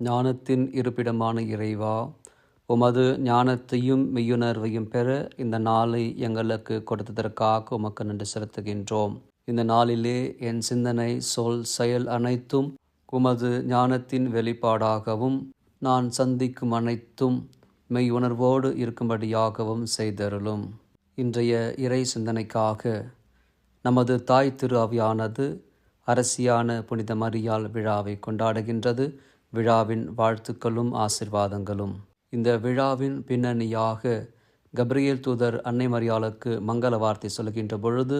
ஞானத்தின் இருப்பிடமான இறைவா உமது ஞானத்தையும் மெய்யுணர்வையும் பெற இந்த நாளை எங்களுக்கு கொடுத்ததற்காக உமக்கு நன்றி செலுத்துகின்றோம். இந்த நாளிலே என் சிந்தனை சொல் செயல் அனைத்தும் உமது ஞானத்தின் வெளிப்பாடாகவும் நான் சந்திக்கும் அனைத்தும் மெய் உணர்வோடு இருக்கும்படியாகவும் செய்தருளும். இன்றைய இறை சிந்தனைக்காக நமது தாய் திரு அவையானது அரசியான புனித மரியால் விழாவை கொண்டாடுகின்றது. விழாவின் வாழ்த்துக்களும் ஆசிர்வாதங்களும். இந்த விழாவின் பின்னணியாக கப்ரியல் தூதர் அன்னை மரியாளுக்கு மங்கள வார்த்தை சொல்கின்ற பொழுது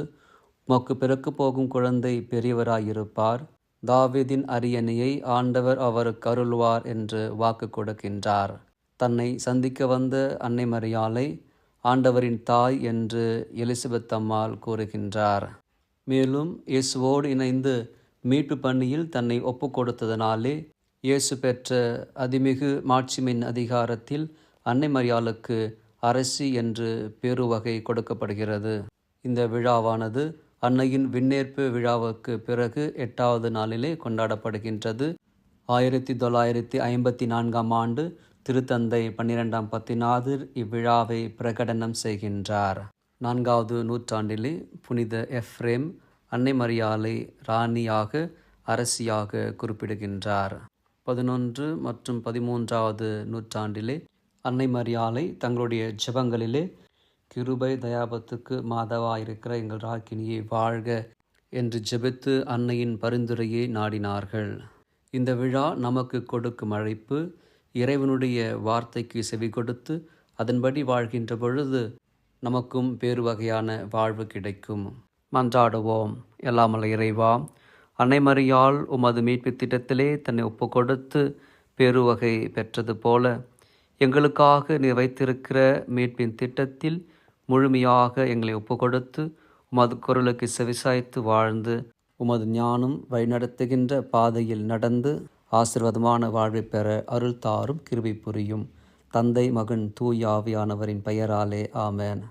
உமக்கு பிறக்கு போகும் குழந்தை பெரியவராயிருப்பார். தாவிதின் அரியணையை ஆண்டவர் அவருக்கு அருள்வார் என்று வாக்கு கொடுக்கின்றார். தன்னை சந்திக்க வந்த அன்னை மரியாலை ஆண்டவரின் தாய் என்று எலிசபெத் அம்மாள் கூறுகின்றார். மேலும் இயேசுவோடு இணைந்து மீட்பு பணியில் தன்னை ஒப்பு கொடுத்ததனாலே இயேசு பெற்ற அதிமிகு மாட்சிமின் அதிகாரத்தில் அன்னை மரியாளுக்கு அரசி என்று பேருவகை கொடுக்கப்படுகிறது. இந்த விழாவானது அன்னையின் விண்ணேற்பு விழாவுக்கு பிறகு எட்டாவது நாளிலே கொண்டாடப்படுகின்றது. ஆயிரத்தி தொள்ளாயிரத்தி ஐம்பத்தி நான்காம் ஆண்டு திருத்தந்தை பன்னிரெண்டாம் பத்தினாதிர் இவ்விழாவை பிரகடனம் செய்கின்றார். நான்காவது நூற்றாண்டிலே புனித எஃப்ரேம் அன்னை மரியாலை ராணியாக அரசியாக குறிப்பிடுகின்றார். பதினொன்று மற்றும் பதிமூன்றாவது நூற்றாண்டிலே அன்னை மரியாலை தங்களுடைய ஜெபங்களிலே கிருபை தயாபத்துக்கு மாதவா இருக்கிற எங்கள் ராக்கினியை வாழ்க என்று ஜெபித்து அன்னையின் பரிந்துரையை நாடினார்கள். இந்த விழா நமக்கு கொடுக்கும் அழைப்பு இறைவனுடைய வார்த்தைக்கு செவி கொடுத்து அதன்படி வாழ்கின்ற பொழுது நமக்கும் பேரு வகையான வாழ்வு கிடைக்கும். மன்றாடுவோம். எல்லாமல்ல இறைவா அன்னைமறியால் உமது மீட்பு திட்டத்திலே தன்னை ஒப்பு கொடுத்து பெருவகை பெற்றது போல எங்களுக்காக நீர் வைத்திருக்கிற மீட்பின் திட்டத்தில் முழுமையாக எங்களை ஒப்பு கொடுத்து உமது குரலுக்கு செவிசாய்த்து வாழ்ந்து உமது ஞானம் வழிநடத்துகின்ற பாதையில் நடந்து ஆசிர்வாதமான வாழ்வை பெற அருள் தாரும் கிருபி புரியும். தந்தை மகன் தூயாவியானவரின் பெயராலே ஆமேன்.